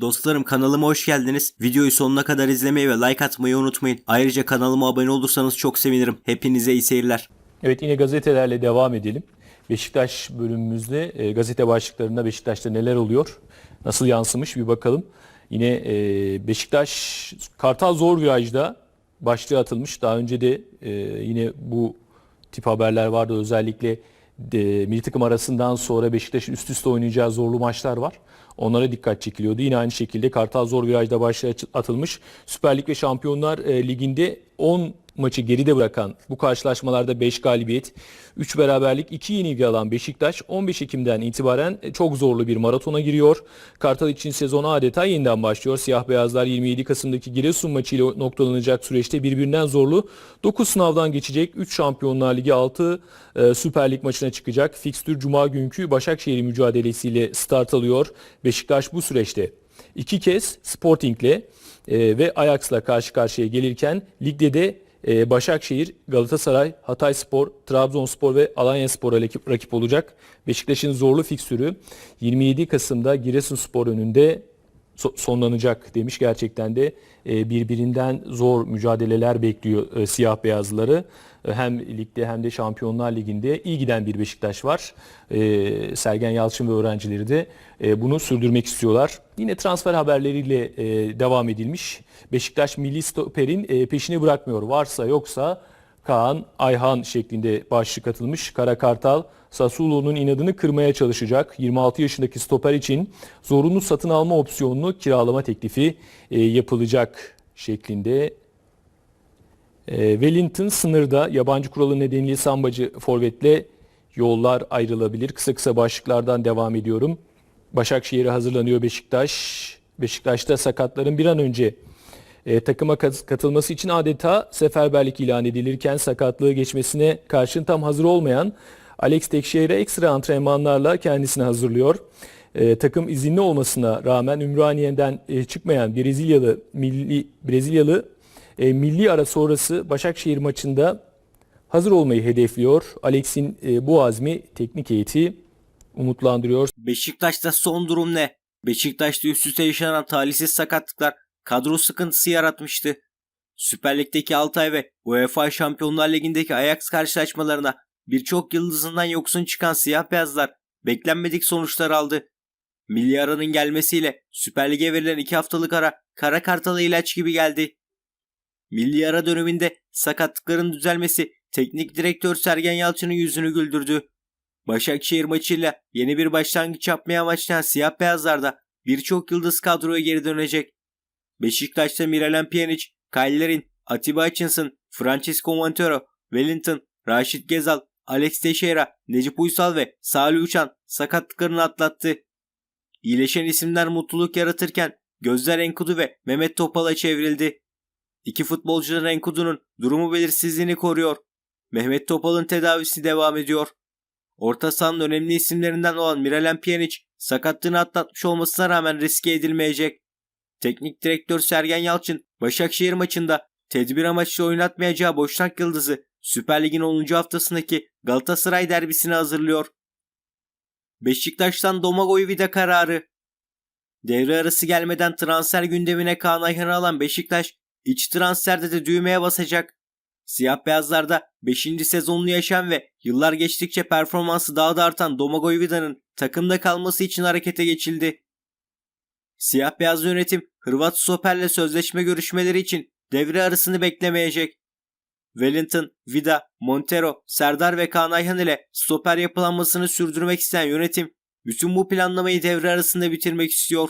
Dostlarım kanalıma hoş geldiniz. Videoyu sonuna kadar izlemeyi ve like atmayı unutmayın. Ayrıca kanalıma abone olursanız çok sevinirim. Hepinize iyi seyirler. Evet yine gazetelerle devam edelim. Beşiktaş bölümümüzde e, gazete başlıklarında Beşiktaş'ta neler oluyor? Nasıl yansımış bir bakalım. Yine e, Beşiktaş Kartal zor virajda başlığı atılmış. Daha önce de e, yine bu tip haberler vardı. Özellikle de, milli takım arasından sonra Beşiktaş'ın üst üste oynayacağı zorlu maçlar var. Onlara dikkat çekiliyordu. Yine aynı şekilde Kartal zor virajda başlığı atılmış. Süper Lig ve Şampiyonlar e, Ligi'nde 10 maçı geride bırakan bu karşılaşmalarda 5 galibiyet, 3 beraberlik, 2 yenilgi alan Beşiktaş 15 Ekim'den itibaren çok zorlu bir maratona giriyor. Kartal için sezon adeta yeniden başlıyor. Siyah beyazlar 27 Kasım'daki Giresun maçıyla noktalanacak süreçte birbirinden zorlu 9 sınavdan geçecek. 3 Şampiyonlar Ligi 6 e, Süper Lig maçına çıkacak. Fikstür Cuma günkü Başakşehir mücadelesiyle start alıyor. Beşiktaş bu süreçte iki kez Sporting'le e, ve Ajax'la karşı karşıya gelirken ligde de e, Başakşehir, Galatasaray, Hatayspor, Trabzonspor ve Alanyaspor'a rakip, rakip olacak. Beşiktaş'ın zorlu fiksürü 27 Kasım'da Giresunspor önünde sonlanacak demiş. Gerçekten de e, birbirinden zor mücadeleler bekliyor e, siyah beyazları. E, Hem ligde hem de Şampiyonlar Ligi'nde iyi giden bir Beşiktaş var. Sergen Yalçın ve öğrencileri de bunu sürdürmek istiyorlar. Yine transfer haberleriyle devam edilmiş. Beşiktaş milli stoperin peşini bırakmıyor. Varsa yoksa Kaan Ayhan şeklinde başlık atılmış. Kara Kartal Sassuolo'nun inadını kırmaya çalışacak. 26 yaşındaki stoper için zorunlu satın alma opsiyonlu kiralama teklifi e, yapılacak şeklinde. E, Wellington sınırda yabancı kuralı nedeniyle sambacı forvetle yollar ayrılabilir. Kısa kısa başlıklardan devam ediyorum. Başakşehir'e hazırlanıyor Beşiktaş. Beşiktaş'ta sakatların bir an önce e, takıma kat- katılması için adeta seferberlik ilan edilirken sakatlığı geçmesine karşın tam hazır olmayan Alex Tekşehir'e ekstra antrenmanlarla kendisini hazırlıyor. E, takım izinli olmasına rağmen Ümraniye'den e, çıkmayan Brezilyalı milli Brezilyalı e, milli ara sonrası Başakşehir maçında hazır olmayı hedefliyor. Alex'in e, bu azmi teknik heyeti umutlandırıyor. Beşiktaş'ta son durum ne? Beşiktaş'ta üst üste yaşanan talihsiz sakatlıklar kadro sıkıntısı yaratmıştı. Süper Lig'deki Altay ve UEFA Şampiyonlar Ligi'ndeki Ajax karşılaşmalarına birçok yıldızından yoksun çıkan siyah beyazlar beklenmedik sonuçlar aldı. Milli aranın gelmesiyle Süper Lig'e verilen iki haftalık ara kara kartala ilaç gibi geldi. Milli ara döneminde sakatlıkların düzelmesi teknik direktör Sergen Yalçın'ın yüzünü güldürdü. Başakşehir maçıyla yeni bir başlangıç yapmaya başlayan siyah beyazlarda birçok yıldız kadroya geri dönecek. Beşiktaş'ta Miralem Pjanic, Kylerin, Atiba Hutchinson, Francisco Montero, Wellington, Raşit Gezal, Alex Teixeira, Necip Uysal ve Salih Uçan sakatlıklarını atlattı. İyileşen isimler mutluluk yaratırken gözler Enkudu ve Mehmet Topal'a çevrildi. İki futbolcuların Enkudu'nun durumu belirsizliğini koruyor. Mehmet Topal'ın tedavisi devam ediyor. Orta sahanın önemli isimlerinden olan Miralem Pjanic sakatlığını atlatmış olmasına rağmen riske edilmeyecek. Teknik direktör Sergen Yalçın Başakşehir maçında tedbir amaçlı oynatmayacağı Boşnak Yıldız'ı Süper Lig'in 10. haftasındaki Galatasaray derbisine hazırlıyor. Beşiktaş'tan Domagoj Vida kararı. Devre arası gelmeden transfer gündemine Kaan Ayhan'ı alan Beşiktaş iç transferde de düğmeye basacak. Siyah beyazlarda 5. sezonunu yaşayan ve yıllar geçtikçe performansı daha da artan Domagoj Vida'nın takımda kalması için harekete geçildi. Siyah beyaz yönetim Hırvat stoperle sözleşme görüşmeleri için devre arasını beklemeyecek. Wellington, Vida, Montero, Serdar ve Kaan Ayhan ile stoper yapılanmasını sürdürmek isteyen yönetim bütün bu planlamayı devre arasında bitirmek istiyor.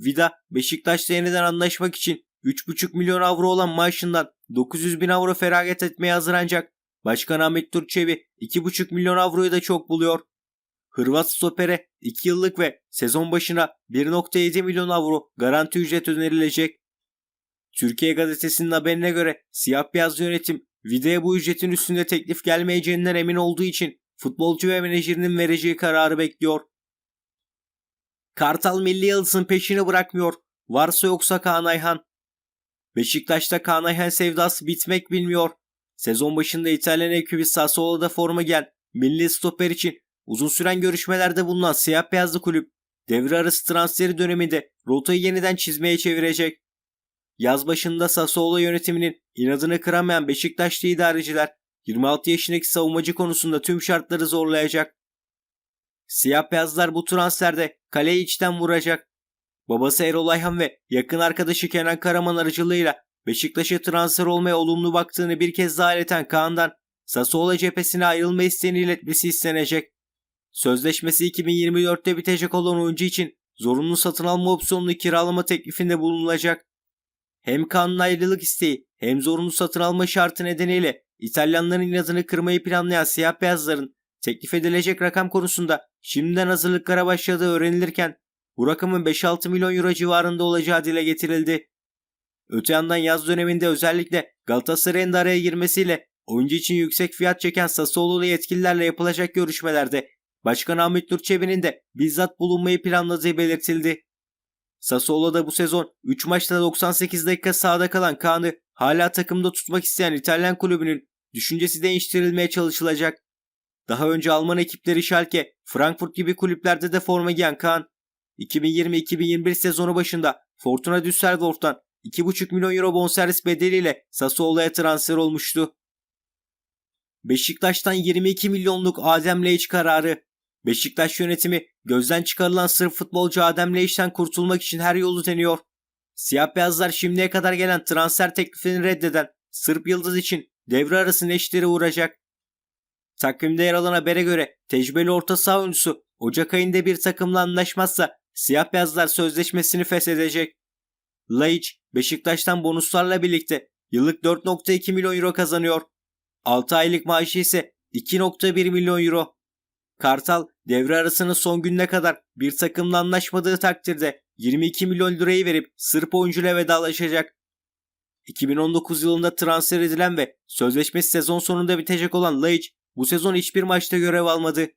Vida Beşiktaş'la yeniden anlaşmak için 3,5 milyon avro olan maaşından 900 bin avro feragat etmeye hazır ancak Başkan Ahmet Turçevi 2,5 milyon avroyu da çok buluyor. Hırvat stopere 2 yıllık ve sezon başına 1.7 milyon avro garanti ücret önerilecek. Türkiye Gazetesi'nin haberine göre siyah beyaz yönetim Vida'ya bu ücretin üstünde teklif gelmeyeceğinden emin olduğu için futbolcu ve menajerinin vereceği kararı bekliyor. Kartal Milli Yıldız'ın peşini bırakmıyor. Varsa yoksa Kaan Ayhan. Beşiktaş'ta Kaan Ayhan sevdası bitmek bilmiyor. Sezon başında İtalyan ekibi Sassuolo'da forma giyen milli stoper için uzun süren görüşmelerde bulunan siyah beyazlı kulüp devre arası transferi döneminde rotayı yeniden çizmeye çevirecek. Yaz başında Sassuolo yönetiminin inadını kıramayan Beşiktaşlı idareciler 26 yaşındaki savunmacı konusunda tüm şartları zorlayacak. Siyah beyazlar bu transferde kaleyi içten vuracak. Babası Erol Ayhan ve yakın arkadaşı Kenan Karaman aracılığıyla Beşiktaş'a transfer olmaya olumlu baktığını bir kez daha ileten Kaan'dan Sassuolo cephesine ayrılma isteğini iletmesi istenecek. Sözleşmesi 2024'te bitecek olan oyuncu için zorunlu satın alma opsiyonlu kiralama teklifinde bulunulacak. Hem Kaan'ın ayrılık isteği hem zorunlu satın alma şartı nedeniyle İtalyanların inadını kırmayı planlayan siyah beyazların teklif edilecek rakam konusunda şimdiden hazırlıklara başladığı öğrenilirken bu rakamın 5-6 milyon euro civarında olacağı dile getirildi. Öte yandan yaz döneminde özellikle Galatasaray'ın da araya girmesiyle oyuncu için yüksek fiyat çeken Sassuolo'lu yetkililerle yapılacak görüşmelerde Başkan Ahmet Nur Çebi'nin de bizzat bulunmayı planladığı belirtildi. Sassuolo'da bu sezon 3 maçta 98 dakika sahada kalan Kaan'ı hala takımda tutmak isteyen İtalyan kulübünün düşüncesi değiştirilmeye çalışılacak. Daha önce Alman ekipleri Schalke, Frankfurt gibi kulüplerde de forma giyen Kaan, 2020-2021 sezonu başında Fortuna Düsseldorf'tan 2,5 milyon euro bonservis bedeliyle Sassuolo'ya transfer olmuştu. Beşiktaş'tan 22 milyonluk Adem Leic kararı. Beşiktaş yönetimi gözden çıkarılan Sırp futbolcu Adem Leic'ten kurtulmak için her yolu deniyor. Siyah beyazlar şimdiye kadar gelen transfer teklifini reddeden Sırp Yıldız için devre arası neşteri uğrayacak. Takvimde yer alan habere göre tecrübeli orta saha oyuncusu Ocak ayında bir takımla anlaşmazsa siyah beyazlar sözleşmesini feshedecek. Laiç Beşiktaş'tan bonuslarla birlikte yıllık 4.2 milyon euro kazanıyor. 6 aylık maaşı ise 2.1 milyon euro. Kartal devre arasının son gününe kadar bir takımla anlaşmadığı takdirde 22 milyon lirayı verip Sırp oyuncuyla vedalaşacak. 2019 yılında transfer edilen ve sözleşmesi sezon sonunda bitecek olan Laiç bu sezon hiçbir maçta görev almadı.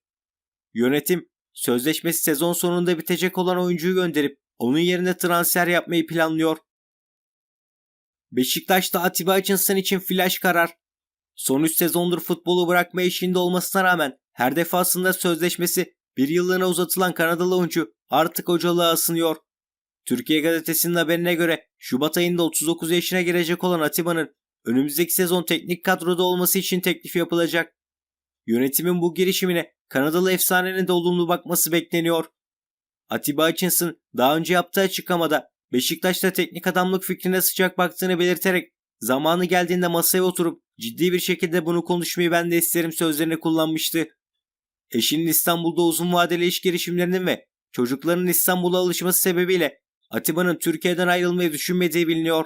Yönetim sözleşmesi sezon sonunda bitecek olan oyuncuyu gönderip onun yerine transfer yapmayı planlıyor. Beşiktaş'ta Atiba Hutchinson için flash karar. Son 3 sezondur futbolu bırakma eşiğinde olmasına rağmen her defasında sözleşmesi bir yıllığına uzatılan Kanadalı oyuncu artık hocalığa ısınıyor. Türkiye Gazetesi'nin haberine göre Şubat ayında 39 yaşına girecek olan Atiba'nın önümüzdeki sezon teknik kadroda olması için teklif yapılacak. Yönetimin bu girişimine Kanadalı efsanenin de olumlu bakması bekleniyor. Atiba Hutchinson daha önce yaptığı açıklamada Beşiktaş'ta teknik adamlık fikrine sıcak baktığını belirterek zamanı geldiğinde masaya oturup ciddi bir şekilde bunu konuşmayı ben de isterim sözlerini kullanmıştı. Eşinin İstanbul'da uzun vadeli iş girişimlerinin ve çocuklarının İstanbul'a alışması sebebiyle Atiba'nın Türkiye'den ayrılmayı düşünmediği biliniyor.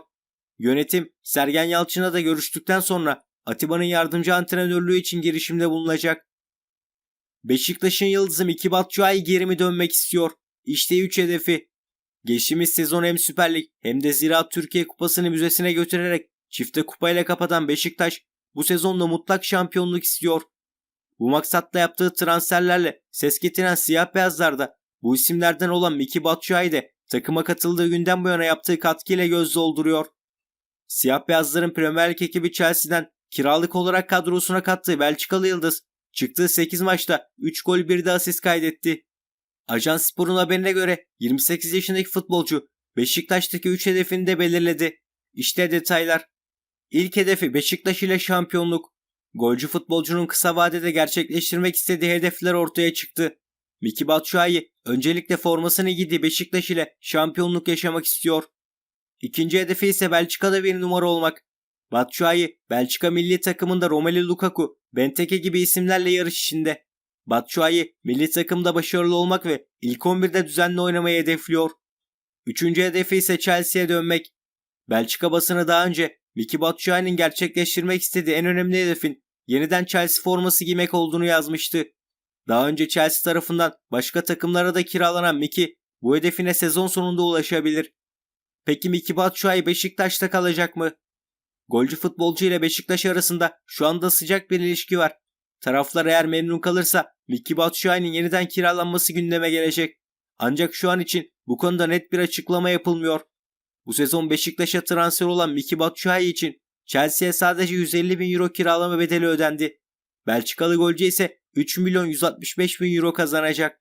Yönetim Sergen Yalçın'la da görüştükten sonra Atiba'nın yardımcı antrenörlüğü için girişimde bulunacak. Beşiktaş'ın yıldızı Miki Batshuayi geri mi dönmek istiyor? İşte 3 hedefi. Geçtiğimiz sezon hem Süper Lig hem de Ziraat Türkiye Kupası'nı müzesine götürerek çifte kupayla kapatan Beşiktaş bu sezonda mutlak şampiyonluk istiyor. Bu maksatla yaptığı transferlerle ses getiren siyah beyazlarda bu isimlerden olan Miki Batshuayi de takıma katıldığı günden bu yana yaptığı katkıyla göz dolduruyor. Siyah beyazların Premier Lig ekibi Chelsea'den kiralık olarak kadrosuna kattığı Belçikalı Yıldız çıktığı 8 maçta 3 gol 1 de asist kaydetti. Ajans Spor'un haberine göre 28 yaşındaki futbolcu Beşiktaş'taki 3 hedefini de belirledi. İşte detaylar. İlk hedefi Beşiktaş ile şampiyonluk. Golcü futbolcunun kısa vadede gerçekleştirmek istediği hedefler ortaya çıktı. Miki Batshuayi öncelikle formasını giydiği Beşiktaş ile şampiyonluk yaşamak istiyor. İkinci hedefi ise Belçika'da bir numara olmak. Batshuayi Belçika milli takımında Romelu Lukaku, Benteke gibi isimlerle yarış içinde. Batshuayi milli takımda başarılı olmak ve ilk 11'de düzenli oynamayı hedefliyor. Üçüncü hedefi ise Chelsea'ye dönmek. Belçika basını daha önce Miki Batshuayi'nin gerçekleştirmek istediği en önemli hedefin yeniden Chelsea forması giymek olduğunu yazmıştı. Daha önce Chelsea tarafından başka takımlara da kiralanan Miki bu hedefine sezon sonunda ulaşabilir. Peki Miki Batshuayi Beşiktaş'ta kalacak mı? Golcü futbolcu ile Beşiktaş arasında şu anda sıcak bir ilişki var. Taraflar eğer memnun kalırsa Miki Batshuayi'nin yeniden kiralanması gündeme gelecek. Ancak şu an için bu konuda net bir açıklama yapılmıyor. Bu sezon Beşiktaş'a transfer olan Miki Batshuayi için Chelsea'ye sadece 150 bin euro kiralama bedeli ödendi. Belçikalı golcü ise 3 milyon 165 bin euro kazanacak.